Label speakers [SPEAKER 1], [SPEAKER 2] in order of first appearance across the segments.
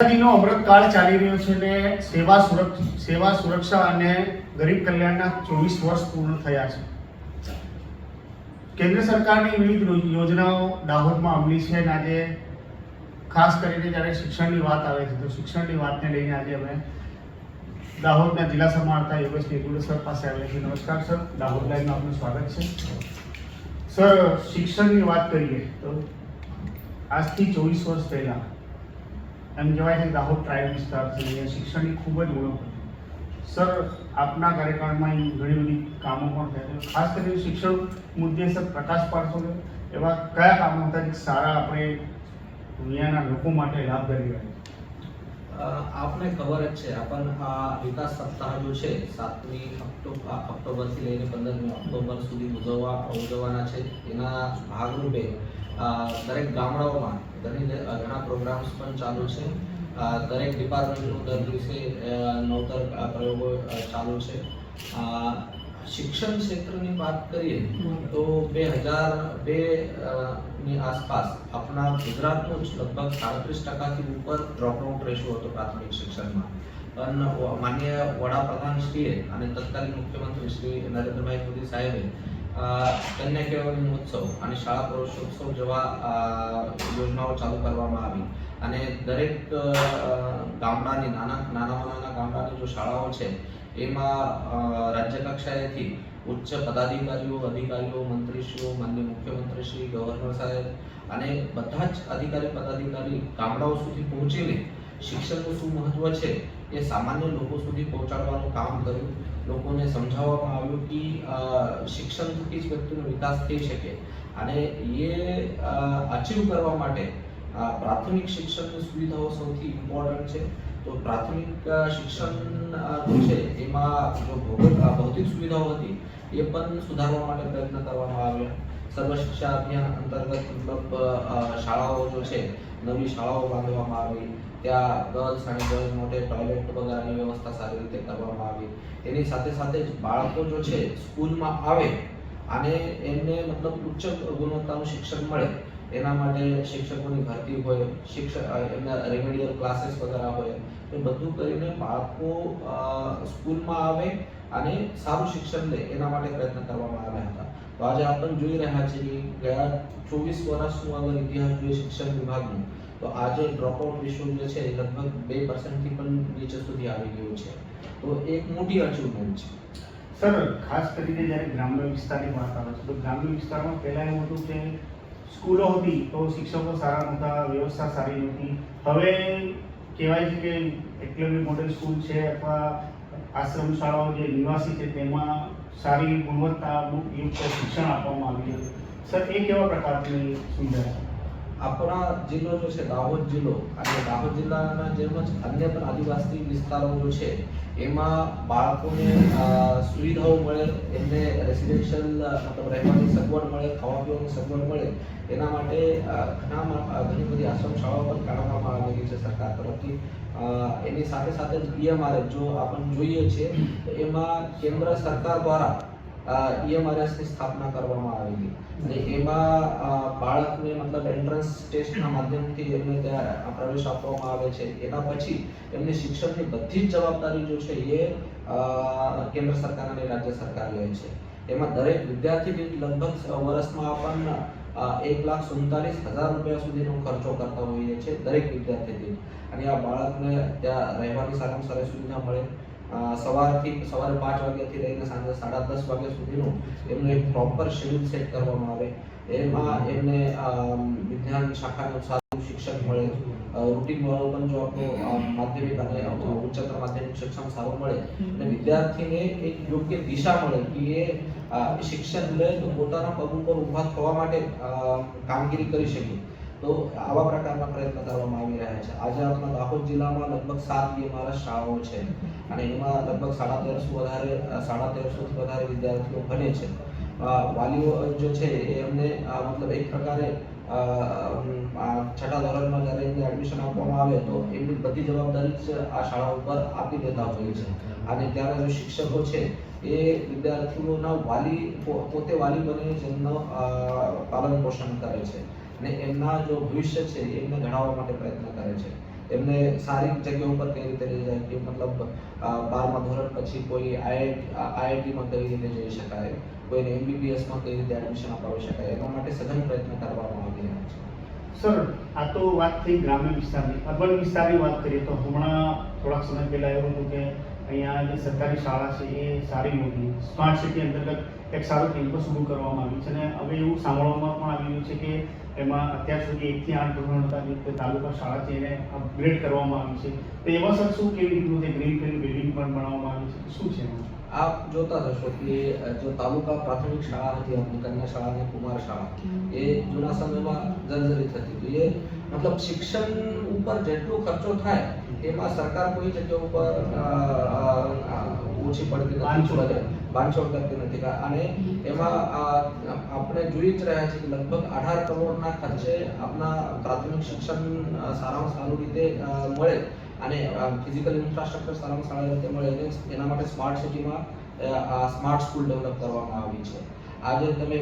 [SPEAKER 1] આઝાદીનો અમૃતકાળ ચાલી રહ્યો છે ને સેવા સુરક્ષ સેવા સુરક્ષા અને ગરીબ કલ્યાણના ચોવીસ વર્ષ પૂર્ણ થયા છે. કેન્દ્ર સરકારની વિવિધ યોજનાઓ દાહોદમાં અમલી છે અને આજે ખાસ કરીને જ્યારે શિક્ષણની વાત આવે છે, તો શિક્ષણની વાતને લઈને આજે અમે દાહોદના જિલ્લા સમાહર્તા યોગેશ નિગુડે સર પાસે આવ્યા છીએ. નમસ્કાર સર. દાહોદ લાઈનમાં આપનું સ્વાગત છે. સર, શિક્ષણની વાત કરીએ તો આજથી ચોવીસ વર્ષ પહેલા એમ કહેવાય છે કે દાહોદ ટ્રાઇબ વિસ્તાર છે અહીંયા શિક્ષણની ખૂબ જ ઓળખ સર આપના કાર્યકાળમાં અહીં ઘણી બધી કામો પણ થયા છે. ખાસ કરીને શિક્ષણ મુદ્દે સર પ્રકાશ પાડશો એવા કયા કામો હતા જે સારા આપણે દુનિયાના લોકો માટે લાભ કરી
[SPEAKER 2] રહ્યા છે? આપને ખબર જ છે, આપણ આ વિકાસ સપ્તાહ જો છે, સાતમી ઓક્ટોબર ઓક્ટોબરથી લઈને પંદરમી ઓક્ટોબર સુધી ઉજવવા, ઉજવવાના છે. એના ભાગરૂપે દરેક ગામડાઓમાં ઘણી ઘણા પ્રોગ્રામ્સ પણ ચાલુ છે. દરેક ડિપાર્ટમેન્ટનું દર દિવસે નવતર પ્રયોગો ચાલુ છે. શિક્ષણ ક્ષેત્રની વાત કરીએ તો બે હજાર બે ની આસપાસ આપણા ગુજરાતનું જ લગભગ સાડત્રીસ ટકાથી ઉપર ડ્રોપઆઉટ રેશિયો હતો પ્રાથમિક શિક્ષણમાં. પણ માન્ય વડાપ્રધાનશ્રીએ અને તત્કાલીન મુખ્યમંત્રી શ્રી નરેન્દ્રભાઈ મોદી સાહેબે કન્યા કેળવણી મહોત્સવ અને શાળા પ્રવેશોત્સવ જેવા યોજનાઓ ચાલુ કરવામાં આવી. અને દરેક ગામડાની નાના, નાનામાં નાના ગામડાની જો શાળાઓ છે, એમાં રાજ્ય કક્ષાએથી ઉચ્ચ પદાધિકારીઓ, અધિકારીઓ, મંત્રીશ્રીઓ માનનીય મુખ્યમંત્રીશ્રી, ગવર્નર સાહેબ અને બધા જ અધિકારી, પદાધિકારી ગામડાઓ સુધી પહોંચીને શિક્ષણનું શું મહત્વ છે એ સામાન્ય લોકો સુધી પહોંચાડવાનું કામ કર્યું. લોકોને સમજાવવામાં આવ્યું કે શિક્ષણ થકી જ વ્યક્તિનો વિકાસ થઈ શકે અને એ અચીવ કરવા માટે પ્રાથમિક શિક્ષણની સુવિધાઓ સૌથી ઇમ્પોર્ટન્ટ છે. તો પ્રાથમિક શિક્ષણ છે, એમાં જો ભૌતિક સુવિધાઓ હતી, એ પણ સુધારવા માટે પ્રયત્ન કરવામાં આવ્યા. સર્વ શિક્ષા અભિયાન અંતર્ગત મતલબ શાળાઓ જો છે નવી શાળાઓ બાંધવામાં આવી, ત્યાં ગર્લ્સ અને ગર્લ્સ માટે ટોયલેટ વગેરેની વ્યવસ્થા સારી રીતે કરવામાં આવી. એની સાથે સાથે જ બાળકો જો છે, સ્કૂલમાં આવે અને એમને મતલબ ઉચ્ચ ગુણવત્તાનું શિક્ષણ મળે એના માટે શિક્ષકોની ભરતી હોય શિક્ષક એમના રેમેડિયલ ક્લાસીસ વગેરે હોય એ બધું કરીને બાળકો સ્કૂલમાં આવે અને સારું શિક્ષણ લે, એના માટે પ્રયત્ન કરવામાં આવ્યા હતા. તો આજે આપણે જોઈ રહ્યા છીએ કે ગયા ચોવીસ વર્ષનું અગર ઇતિહાસ જોઈએ શિક્ષણ વિભાગનું, તો આજે ડ્રોપઆઉટ રેશિયો જે છે એ લગભગ બે પર્સન્ટથી પણ નીચે સુધી આવી ગયું છે. તો એક મોટી અચીવમેન્ટ છે.
[SPEAKER 1] સર, ખાસ કરીને જ્યારે ગ્રામ્ય વિસ્તારની વાત આવે છે, તો ગ્રામ્ય વિસ્તારમાં પહેલાં એવું હતું કે સ્કૂલો હતી તો શિક્ષકો સારા નહોતા, વ્યવસ્થા સારી નહોતી. હવે કહેવાય છે કે એકલવ્ય મોડેલ સ્કૂલ છે અથવા આશ્રમ શાળાઓ જે નિવાસી છે તેમાં સારી ગુણવત્તા યુક્ત શિક્ષણ આપવામાં આવ્યું છે. સર, એ કેવા પ્રકારની સુવિધા
[SPEAKER 2] આપણા જિલ્લો જો છે, દાહોદ જિલ્લો, અને દાહોદ જિલ્લાના જેમ જ અન્ય પણ આદિવાસી વિસ્તારો જો છે એમાં બાળકોને સુવિધાઓ મળે, એમને રેસિડેન્શિયલ મતલબ રહેવાની સગવડ મળે, ખાવા પીવાની સગવડ મળે, એના માટે ઘણા ઘણી બધી આશ્રમ શાળાઓ પણ કાઢવામાં આવેલી છે સરકાર તરફથી. એની સાથે સાથે પીએમઆરએફ જો આપણે જોઈએ છે, તો એમાં કેન્દ્ર સરકાર દ્વારા ઈએમઆરએસની સ્થાપના કરવામાં આવેલી. અને એમાં બાળકને મતલબ એન્ટ્રન્સ ટેસ્ટના માધ્યમથી એમને ત્યાં પ્રવેશ આપવામાં આવે છે. એના પછી એમની શિક્ષણની બધી જ જવાબદારી જો છે એ કેન્દ્ર સરકાર અને રાજ્ય સરકાર લે છે. એમાં દરેક વિદ્યાર્થી દીઠ લગભગ વર્ષમાં આપણને એક લાખ સુડતાલીસ હજાર રૂપિયા સુધીનો ખર્ચો કરતા હોઈએ છીએ દરેક વિદ્યાર્થી દીઠ. અને આ બાળકને ત્યાં રહેવાની સારામાં સારી સુવિધા મળે. સવારથી, સવારે પાંચ વાગ્યાથી લઈને સાંજે સાડા દસ વાગ્યા સુધીનું એમનું એક પ્રોપર શેડ્યુલ સેટ કરવામાં આવે. એમાં એમને વિજ્ઞાન શાખાનું સારું શિક્ષણ મળે. રૂટીન પણ જો આપણું માધ્યમિક અને ઉચ્ચતર માધ્યમિક શિક્ષણ સારું મળે અને વિદ્યાર્થીને એક યોગ્ય દિશા મળે કે એ શિક્ષણ લે તો પોતાના પગ ઉપર ઊભા થવા માટે કામગીરી કરી શકે. તો આવા પ્રકારના પ્રયત્ન કરવામાં આવી રહ્યા છે. આજે આપણા દાહોદ જિલ્લામાં લગભગ સાત બીએમઆરએસ શાળાઓ છે અને એમાં લગભગ સાડા તેરસો વધારે સાડા તેરસોથી વધારે વિદ્યાર્થીઓ ભણે છે. વાલીઓ જે છે એ એમને મતલબ એક પ્રકારે છઠ્ઠા ધોરણમાં જ્યારે એમને એડમિશન આપવામાં આવે તો એમની બધી જવાબદારી જ આ શાળા ઉપર આપી દેતા હોય છે. અને ત્યારે જે શિક્ષકો છે એ વિદ્યાર્થીઓના વાલી પોતે વાલી બની જેમનો પાલન પોષણ કરે છે. અને એમના જો ભવિષ્ય છે, એમને ઘડાવવા માટે પ્રયત્ન કરે છે. એમને સારી જગ્યા ઉપર કઈ રીતે લઈ જાય, કે મતલબ બારમા ધોરણ પછી કોઈ આઈઆઈટીમાં કઈ રીતે જઈ શકાય, કોઈને એમબીબીએસમાં કઈ રીતે એડમિશન અપાવી શકાય, એના માટે સઘન પ્રયત્ન કરવામાં આવી રહ્યા છે.
[SPEAKER 1] સર, આ તો વાત થઈ ગ્રામ્ય વિસ્તારની. અર્બન વિસ્તારની વાત કરીએ તો હમણાં થોડાક સમય પહેલા એવું હતું કે અહીંયા જે સરકારી શાળા છે એ સારી મોટી સ્માર્ટ સિટી અંતર્ગત એક સારું કેમ્પસ ઊભું કરવામાં આવ્યું છે અને હવે એવું સાંભળવામાં પણ આવી રહ્યું છે કે એમાં અત્યાર સુધી એકથી આઠ ધોરણ હતા જે તાલુકા શાળા છે એને અપગ્રેડ કરવામાં આવી છે. તો એમાં સર શું કેવી રીતનું તે ગ્રીન ફિલ્ડ બિલ્ડિંગ પણ બનાવવામાં આવી છે? શું છે
[SPEAKER 2] આપ જોતા હશો કે જો તાલુકા પ્રાથમિક શાળા હતી, આપણી કન્યા શાળા અને કુમાર શાળા, એ જૂના સમયમાં જર્જરિત હતી. એ મતલબ શિક્ષણ ઉપર જેટલો ખર્ચો થાય એમાં સરકાર કોઈ જગ્યા ઉપર ઓછી પડતી નથી
[SPEAKER 1] બાંધછોડ
[SPEAKER 2] કરતી નથી. અને એમાં આપણે જોઈ જ રહ્યા છીએ કે લગભગ અઢાર કરોડના ખર્ચે આપણા પ્રાથમિક શિક્ષણ સારામાં સારું રીતે મળે. અને ફિઝિકલ ઇન્ફ્રાસ્ટ્રક્ચર સારામાં સારી રીતે મળે. એના માટે સ્માર્ટ સિટીમાં સ્માર્ટ સ્કૂલ ડેવલપ કરવામાં આવી છે. આજે તમે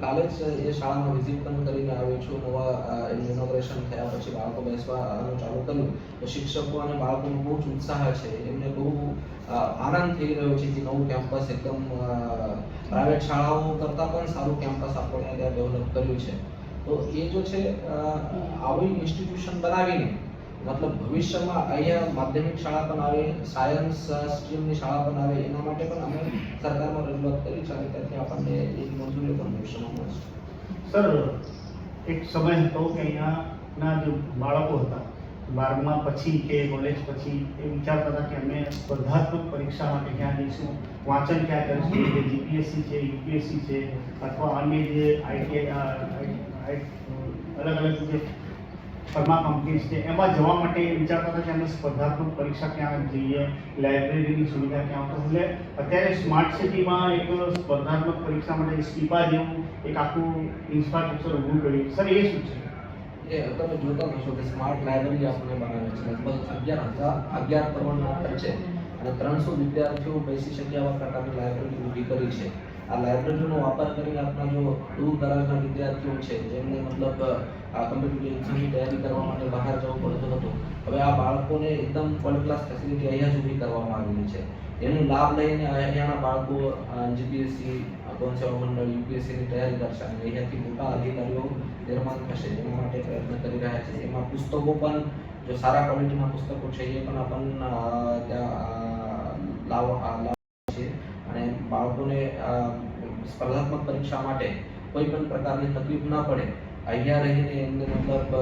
[SPEAKER 2] કાલે જ એ શાળામાં વિઝિટ પણ કરીને આવ્યો છું. નવા ઇનોગ્રેશન થયા પછી બાળકો બેસવાનું ચાલુ કર્યું. તો શિક્ષકો અને બાળકોનો બહુ જ ઉત્સાહ છે. એમને બહુ આનંદ થઈ રહ્યો છે કે નવું કેમ્પસ એકદમ પ્રાઇવેટ શાળાઓ કરતાં પણ સારું કેમ્પસ આપણે ત્યાં ડેવલપ કર્યું છે. તો એ જો છે આવી ઇન્સ્ટિટ્યુશન બનાવીને મતલબ ભવિષ્યમાં અહીંયા માધ્યમિક શાળા પણ આવે સાયન્સ સ્ટ્રીમની શાળા પણ આવે એના માટે પણ અમે સરકારમાં રજૂઆત કરી છે અને ત્યાંથી આપણને એની મંજૂરી પણ ભવિષ્યમાં મળશે
[SPEAKER 1] સર એક સમય હતો કે અહીંયાના જે બાળકો હતા બારમા પછી કે કોલેજ પછી એ વિચારતા હતા કે અમે સ્પર્ધાત્મક પરીક્ષા માટે ક્યાં જઈશું વાંચન ક્યાં કરીશું કે જીપીએસસી છે યુપીએસસી છે અથવા અન્ય જે આઈટી અલગ અલગ જે ફર્મા કંપનીઝ છે. એમાં જવા માટે એ વિચારતા હતા કે અમે સ્પર્ધાત્મક પરીક્ષા ક્યાં જઈએ લાઇબ્રેરીની સુવિધા ક્યાં તો એટલે અત્યારે સ્માર્ટ સિટીમાં એક સ્પર્ધાત્મક પરીક્ષા માટે સ્કીપા જેવું એક આખું ઇન્ફ્રાસ્ટ્રક્ચર ઊભું કર્યું સર એ શું છે?
[SPEAKER 2] એ તમે જોતા હશો કે સ્માર્ટ લાઇબ્રેરી આપણે બનાવે છે. લગભગ અગિયાર હજાર, અગિયાર કરોડના ખર્ચે અને ત્રણસો વિદ્યાર્થીઓ બેસી શકે આવા પ્રકારની લાઇબ્રેરી ઊભી કરી છે. આ લાઇબ્રેરીનો વાપર કરીને આપણા જો દૂર દરાજના વિદ્યાર્થીઓ છે જેમને મતલબ આ કમ્પ્યુટર એક્ઝામની તૈયારી કરવા માટે બહાર જવું પડતું હતું હવે આ બાળકોને એકદમ વર્લ્ડ ક્લાસ ફેસિલિટી અહીંયા જ કરવામાં આવેલી છે. એનો લાભ લઈને અહીંયાના બાળકો જીપીએસસી કોન્સેવ મંડળ યુપીએસસીની તૈયારી કરશે અને અહીંયાથી મોટા અધિકારીઓ નિર્માણ થશે એના માટે પ્રયત્ન કરી રહ્યા છે. એમાં પુસ્તકો પણ જો સારા ક્વોલિટીના પુસ્તકો છે એ પણ આપણને ત્યાં અ, લાવ અ, લાવ છે અને બાળકોને અ, સ્પર્ધાત્મક પરીક્ષા માટે કોઈ પણ પ્રકારની તકલીફ ના પડે. અહીંયા રહીને એમને મતલબ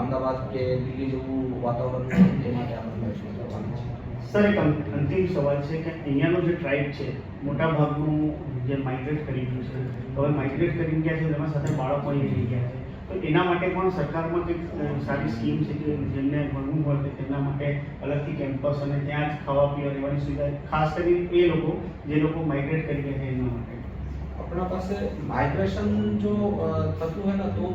[SPEAKER 2] અમદાવાદ કે દિલ્હી જેવું વાતાવરણ એ માટે આપણે
[SPEAKER 1] સર, એક અંતિમ સવાલ છે કે અહીંયાનો જે ટ્રાઇબ છે મોટા ભાગનું જે માઇગ્રેટ કરી ગયું છે હવે માઇગ્રેટ કરી ગયા છે તેમાં સાથે બાળકો અહીં રહી ગયા છે. તો એના માટે પણ સરકારમાં કંઈક સારી સ્કીમ છે કે જેમને ભણવું હોય તો તેમના માટે અલગથી કેમ્પસ અને ત્યાં જ ખાવા પીવા રહેવાની સુવિધા ખાસ કરીને એ લોકો, જે લોકો માઇગ્રેટ કરી ગયા છે એના માટે.
[SPEAKER 2] આપણા પાસે માઇગ્રેશન જો થતું હોય ને તો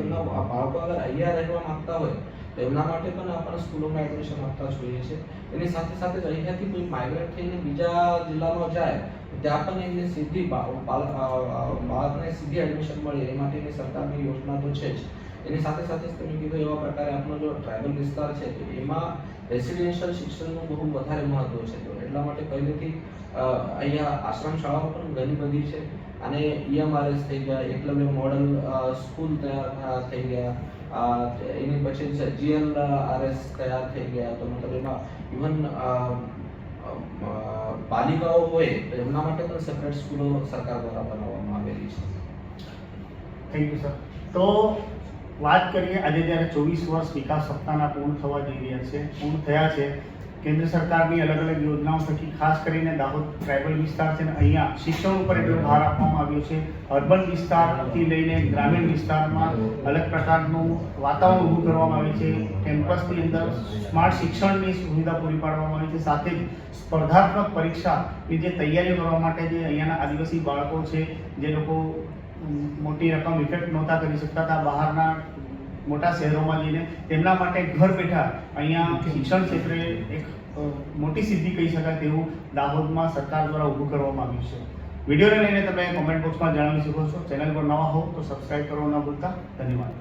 [SPEAKER 2] એમના બાળકો અગર અહીંયા રહેવા માંગતા હોય, તો એમના માટે પણ આપણે સ્કૂલોમાં એડમિશન આપતા જોઈએ છે. એની સાથે સાથે જ અહીંયાથી કોઈ માઇગ્રેટ થઈને બીજા જિલ્લામાં જાય ત્યાં પણ એમને સીધી બાળકને સીધી એડમિશન મળે. એ માટેની સરકારની યોજના તો છે જ. એની સાથે સાથે તમે કીધું એવા પ્રકારે આપણો જો ટ્રાઇબલ વિસ્તાર છે, તો એમાં રેસિડેન્શિયલ શિક્ષણનું બહુ વધારે મહત્વ છે. તો એટલા માટે પહેલેથી અહીંયા આશ્રમ શાળાઓ પણ ઘણી બધી છે અને ઈએમઆરએસ થઈ ગયા એકલવ્ય મોડલ સ્કૂલ તૈયાર થઈ ગયા. એની પછી જીએલ આરએસ તૈયાર થઈ ગયા. તો મતલબ એમાં ઇવન બાલિકાઓ હોય તો એમના માટે પણ સેપરેટ સ્કૂલો સરકાર દ્વારા બનાવવામાં આવેલી છે.
[SPEAKER 1] થેન્ક યુ સર તો વાત કરીએ આજે જ્યારે ચોવીસ વર્ષ વિકાસ સપ્તાહના પૂર્ણ થવા જઈ રહ્યા છે, પૂર્ણ થયા છે કેન્દ્ર સરકારની અલગ અલગ યોજનાઓ થકી, ખાસ કરીને દાહોદ ટ્રાઇબલ વિસ્તાર છે અને અહીંયા શિક્ષણ ઉપર એટલો ભાર આપવામાં આવ્યો છે. અર્બન વિસ્તારથી લઈને ગ્રામીણ વિસ્તારમાં અલગ પ્રકારનું વાતાવરણ ઊભું કરવામાં આવે છે. કેમ્પસની અંદર સ્માર્ટ શિક્ષણની સુવિધા પૂરી પાડવામાં આવી છે. સાથે જ સ્પર્ધાત્મક પરીક્ષાની જે તૈયારીઓ કરવા માટે જે અહીંયાના આદિવાસી બાળકો છે, જે લોકો મોટી રકમ ઇફેક્ટ નહોતા કરી શકતા હતા. બહારના મોટા શહેરોમાં જઈને તેમના માટે ઘર બેઠા અહીંયા શિક્ષણ ક્ષેત્રે એક મોટી સિદ્ધિ કહી શકાય તેવું દાહોદમાં સરકાર દ્વારા ઊભું કરવામાં આવ્યું છે. વિડીયોને લઈને તમે કોમેન્ટ બોક્સમાં જણાવી શકો છો ચેનલ પર નવા હો તો સબસ્ક્રાઈબ કરવાનું ન ભૂલતા. ધન્યવાદ.